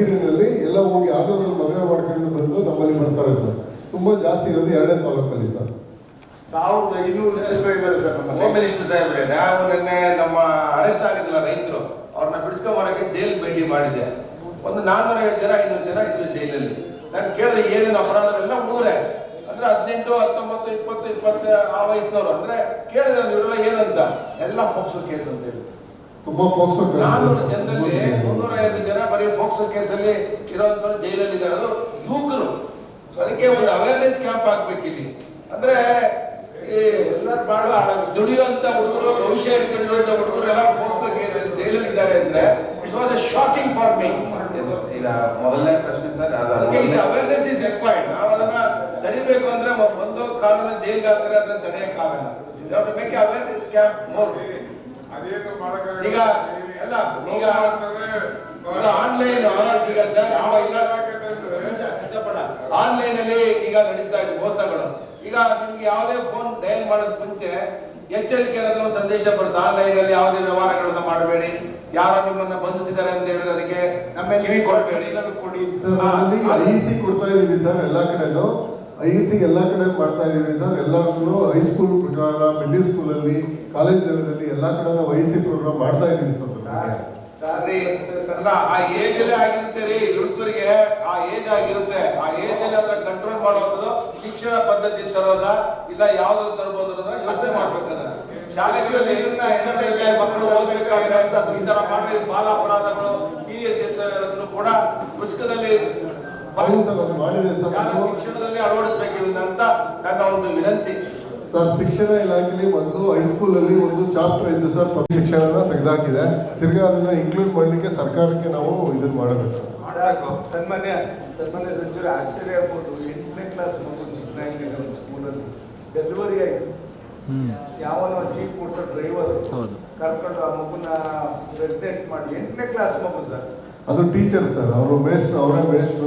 ಮಧುಗಿರಿನಲ್ಲಿ ಎಲ್ಲ ಹೋಗಿ ಆಟೋದಲ್ಲಿ ಮದುವೆ ಮಾಡ್ಕೊಂಡು ಬಂದು ನಮ್ಮಲ್ಲಿ ಬರ್ತಾರೆ ಸರ್. ತುಂಬಾ ಜಾಸ್ತಿ ಇರೋದು ಎರಡೇ ತಾಲೂಕಲ್ಲಿ ಸರ್. ಸಾವಿರದ ಐನೂರು ಚಿಲ್ಲರೆ ಇದ್ದಾರೆ ಸರ್ ಹೋಮ್ ನಮ್ಮಲ್ಲಿ ಮಿನಿಸ್ಟರ್ ಸಾಹೇಬ್ರೆ ನಾವು ನಿನ್ನೆ ನಮ್ಮ ಅರೆಸ್ಟ್ ಆಗಿದ್ದಿಲ್ಲ ರೈತರು ಅವ್ರನ್ನ ಬಿಡಿಸ್ಕೊಂಬರಕ್ಕೆ ಜೈಲ್ ಭೇಟಿ ಮಾಡಿದೆ ಒಂದು ನಾನ್ನೂರ ಐವತ್ತು ಜನ ಐನೂರು ಜನ ಇದ್ರು ಜೈಲಲ್ಲಿ. ನಾನು ಕೇಳಿದ್ರೆ ಏನೇನು ಎಲ್ಲ ಮೂರೆ ಅಂದ್ರೆ ಹದಿನೆಂಟು ಹತ್ತೊಂಬತ್ತು ಇಪ್ಪತ್ತು ಇಪ್ಪತ್ತು ಆ ವಯಸ್ಸಿನವರು. ಅಂದ್ರೆ ಕೇಳಿದ್ರೆ ಇವರೆಲ್ಲ ಏನಂತ? ಎಲ್ಲ ಫೋಕ್ಸೋ ಕೇಸ್ ಅಂತ ಹೇಳಿ. ತುಂಬಾ ಪೋಕ್ಸೋ ನಾನ್ನೂರು ಜನ ಕೇಸಲ್ಲಿ ಇರೋಂಥವ್ರು ಜೈಲಲ್ಲಿ ಇದ್ದಾರೆ ಯುವಕರು. ಅದಕ್ಕೆ ಒಂದು ಅವೇರ್ನೆಸ್ ಕ್ಯಾಂಪ್ ಹಾಕ್ಬೇಕು ಇಲ್ಲಿ ಅಂದ್ರೆ ಈ ಎಲ್ಲ ಬಾಳ ಹಾಳಾಗುತ್ತೆ ದುಡಿಯುವಂತ ಹುಡುಗರು ಭವಿಷ್ಯ ಇಟ್ಕೊಂಡಿರುವಂತ ಹುಡುಗರು ಎಲ್ಲ ಕೇಸಲ್ಲಿ ಜೈಲಲ್ಲಿ ಇದ್ದಾರೆ ಅಂದ್ರೆ it was a shocking for me ಈಗ ಮೊದಲನೇ ಪ್ರಶ್ನೆ ಸರ್ ಅವೇರ್ನೆಸ್ ಇಸ್ ರಿಕ್ವೈರ್ಡ್ ನಾವು ಅದನ್ನ ತಡಿಬೇಕು ಅಂದ್ರೆ ಒಂದು ಕಾನೂನು ಜೈಲ್ಗೆ ಹಾಕಿದ್ರೆ ಅದನ್ನ ತಡೆಯಕ್ಕಾಗಲ್ಲ to make awareness camp more ಅದೇನು ಮಾಡಕ ಈಗ ಎಲ್ಲ ಈಗ ಆನ್ಲೈನ್ ಈಗ ಸರ್ ಆನ್ಲೈನ್ ಅಲ್ಲಿ ಈಗ ನಡೀತಾ ಇದೆ ಮೋಸಗಳು. ಈಗ ನಿಮ್ಗೆ ಯಾವುದೇ ಫೋನ್ ಡಯಲ್ ಮಾಡೋದ್ ಮುಂಚೆ ಎಚ್ಚರಿಕೆ ಅನ್ನೋದು ಒಂದು ಸಂದೇಶ ಬರುತ್ತೆ. ಆನ್ಲೈನ್ ಅಲ್ಲಿ ಯಾವುದೇ ವ್ಯವಹಾರಗಳನ್ನ ಮಾಡಬೇಡಿ. ಯಾರೋ ನಿಮ್ಮನ್ನ ಬಂಧಿಸಿದ್ದಾರೆ ಅಂತ ಹೇಳಿದ್ರೆ ಅದಕ್ಕೆ ನಮ್ಮ ಕಿವಿ ಕೊಡಬೇಡಿ. ಎಲ್ಲರೂ ಕೊಡಿ. ಸರ್ ನಮ್ಮಲ್ಲಿ ಐ ಸಿ ಕೊಡ್ತಾ ಇದೀವಿ ಸರ್ ಎಲ್ಲಾ ಕಡೆನೂ. ಐ ಸಿ ಎಲ್ಲಾ ಕಡೆ ಮಾಡ್ತಾ ಇದೀವಿ ಸರ್ ಎಲ್ಲಾನು ಹೈಸ್ಕೂಲ್ ಪ್ರಕಾರ ಮಿಡ್ಲ್ ಸ್ಕೂಲ್ ಅಲ್ಲಿ ಕಾಲೇಜ್ ಲೆವೆಲ್ ಎಲ್ಲಾ ಕಡೆ ನಾವು ಐ ಸಿ ಪ್ರೋಗ್ರಾಮ್ ಮಾಡ್ತಾ ಇದೀವಿ ಸರ್ ಸಾರಿ ಆ ಏಜ್ ಅಲ್ಲೇ ಆಗಿರುತ್ತೆ ರೀ ಹುಡುಗರಿಗೆ ಆ ಏಜ್ ಆಗಿರುತ್ತೆ. ಆ ಏಜ್ ಅಲ್ಲಿ ಅದನ್ನ ಕಂಟ್ರೋಲ್ ಮಾಡುವಂಥದ್ದು ಶಿಕ್ಷಣ ಪದ್ಧತಿ ತರೋದ ಇಲ್ಲ ಯಾವ್ದು ತರಬಹುದು ಅನ್ನೋದನ್ನ ಯೋಚನೆ ಮಾಡ್ಬೇಕಂದ್ರೆ. ಶಾಲೆಗಳಲ್ಲಿ ಮಕ್ಕಳು ಈ ತರ ಮಾಡಿದ್ರೆ ಬಾಲ ಅಪರಾಧಗಳು ಸೀರಿಯಸ್ ಇರೋದನ್ನು ಕೂಡ ಪುಸ್ತಕದಲ್ಲಿ ಶಿಕ್ಷಣದಲ್ಲಿ ಅಳವಡಿಸಬೇಕಿರುವಂತ ಅಂತ ನನ್ನ ಒಂದು ವಿನಂತಿ. ಸರ್ ಶಿಕ್ಷಣ ಇಲಾಖೆಯಲ್ಲಿ ಒಂದು ಹೈಸ್ಕೂಲಲ್ಲಿ ಒಂದು ಚಾಪ್ಟರ್ ಇದೆ ಸರ್ ಶಿಕ್ಷಣನ ತೆಗೆದಾಕಿದೆ. ತಿರ್ಗಿ ಅದನ್ನ ಇನ್ಕ್ಲೂಡ್ ಮಾಡಲಿಕ್ಕೆ ಸರ್ಕಾರಕ್ಕೆ ನಾವು ಇದನ್ನ ಮಾಡಬೇಕು. ಸನ್ಮಾನ್ಯ ಸನ್ಮಾನ್ಯ ಸಚಿವರು ಆಶ್ಚರ್ಯ ಆಗ್ಬೋದು. ಎಂಟನೇ ಕ್ಲಾಸ್ ಮಗು ಚಿಕ್ಕನಾಗಿದ್ದಾಗ ಒಂದು ಸ್ಕೂಲಲ್ಲಿ ಡೆಲಿವರಿ ಆಯಿತು. ಯಾವನೋ ಚೀಫ್ ಕೊಡ್ಸೋ ಡ್ರೈವರ್ ಕರ್ಕೊಂಡು ಆ ಮಗುನ ಪ್ರೆಸಿಡೆಂಟ್ ಮಾಡಿ ಎಂಟನೇ ಕ್ಲಾಸ್ ಮಗು ಸರ್. ಅದು ಟೀಚರ್ ಸರ್ ಅವರು ಮೇಸ್ಟ್ ಅವರೇ ಮೇಸ್ಟ್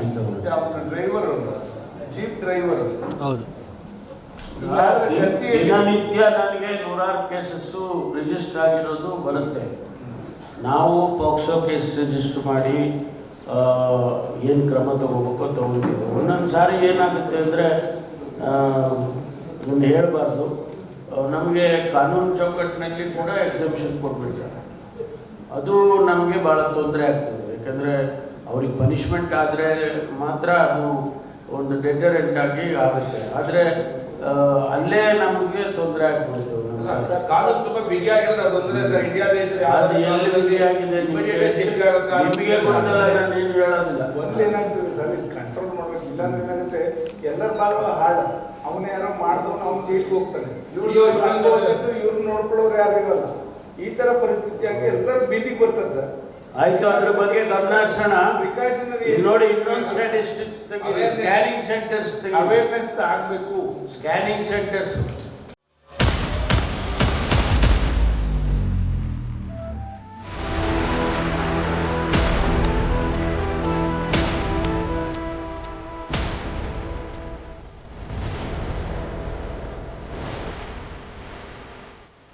ಟೀಚರ್ ಅವನ ಡ್ರೈವರ್ ಜೀಪ್ ಡ್ರೈವರ್ ಹೌದು. ದಿನನಿತ್ಯ ನನಗೆ ನೂರಾರು ಕೇಸಸ್ಸು ರಿಜಿಸ್ಟರ್ ಆಗಿರೋದು ಬರುತ್ತೆ. ನಾವು ಪಾಕ್ಸೋ ಕೇಸ್ ರಿಜಿಸ್ಟರ್ ಮಾಡಿ ಏನು ಕ್ರಮ ತಗೋಬೇಕೋ ತಗೊಳ್ತೀವಿ ಒಂದೊಂದು ಸಾರಿ ಏನಾಗುತ್ತೆ ಅಂದರೆ ನಾನು ಹೇಳಬಾರ್ದು. ನಮಗೆ ಕಾನೂನು ಚೌಕಟ್ಟಿನಲ್ಲಿ ಕೂಡ ಎಕ್ಸೆಪ್ಷನ್ ಕೊಟ್ಬಿಡ್ತಾರೆ. ಅದು ನಮಗೆ ಭಾಳ ತೊಂದರೆ ಆಗ್ತದೆ. ಯಾಕಂದರೆ ಅವ್ರಿಗೆ ಪನಿಷ್ಮೆಂಟ್ ಆದರೆ ಮಾತ್ರ ಅದು ಒಂದು ಡೆಟರೆಂಟ್ ಆಗಿ ಆಗುತ್ತೆ. ಆದರೆ ಅಲ್ಲೇ ನಮಗೆ ತೊಂದರೆ ಆಗ್ಬಿಡ್ತು ಸರ್, ಕಾನೂನು ತುಂಬಾ ಬಿಗಿಯಾಗಿದ್ರೆ ಅದೊಂದ್ರೆ ಸರ್ ಇಂಡಿಯಾ ದೇಶದಲ್ಲಿ ಅದು ಎಲ್ಲಿ ಬಿಗಿಯಾಗಿದೆ ನಿಮಗೆ? ಗೊತ್ತಲ್ಲ ನಾನು ಏನು ಹೇಳೋದಿಲ್ಲ. ಒಂದೇನಾಗ್ತದೆ ಸರ್ ಇದು ಕಂಟ್ರೋಲ್ ಮಾಡ್ಬೇಕು ಇಲ್ಲಾಂದ್ರೆ ಏನಾಗುತ್ತೆ ಎಲ್ಲರ ಭಾಗ ಹಾಳ. ಅವನ ಯಾರೋ ಮಾಡಿದವನು ಅವ್ನು ಜೈಲಿಗೆ ಹೋಗ್ತಾನೆ. ಇವ್ರು ಇವ್ರು ನೋಡ್ಕೊಳ್ಳೋರು ಯಾರು ಇರಲ್ಲ. ಈ ತರ ಪರಿಸ್ಥಿತಿ ಆಗಿ ಎಲ್ಲರೂ ಬೀದಿಗೆ ಬರ್ತಾರೆ ಸರ್. ಆಯ್ತು ಅದ್ರ ಬಗ್ಗೆ ಗಮನ ಹರಿಸೋಣ ಪ್ರಿಕಾಷನರಿ ನೋಡಿ ಇನ್ನೊಂದು ಸ್ಟ್ಯಾಟಿಸ್ಟಿಕ್ಸ್. ಸ್ಕ್ಯಾನಿಂಗ್ ಸೆಂಟರ್ಸ್ ಅವೇರ್ನೆಸ್ ಆಗಬೇಕು. Scanning centres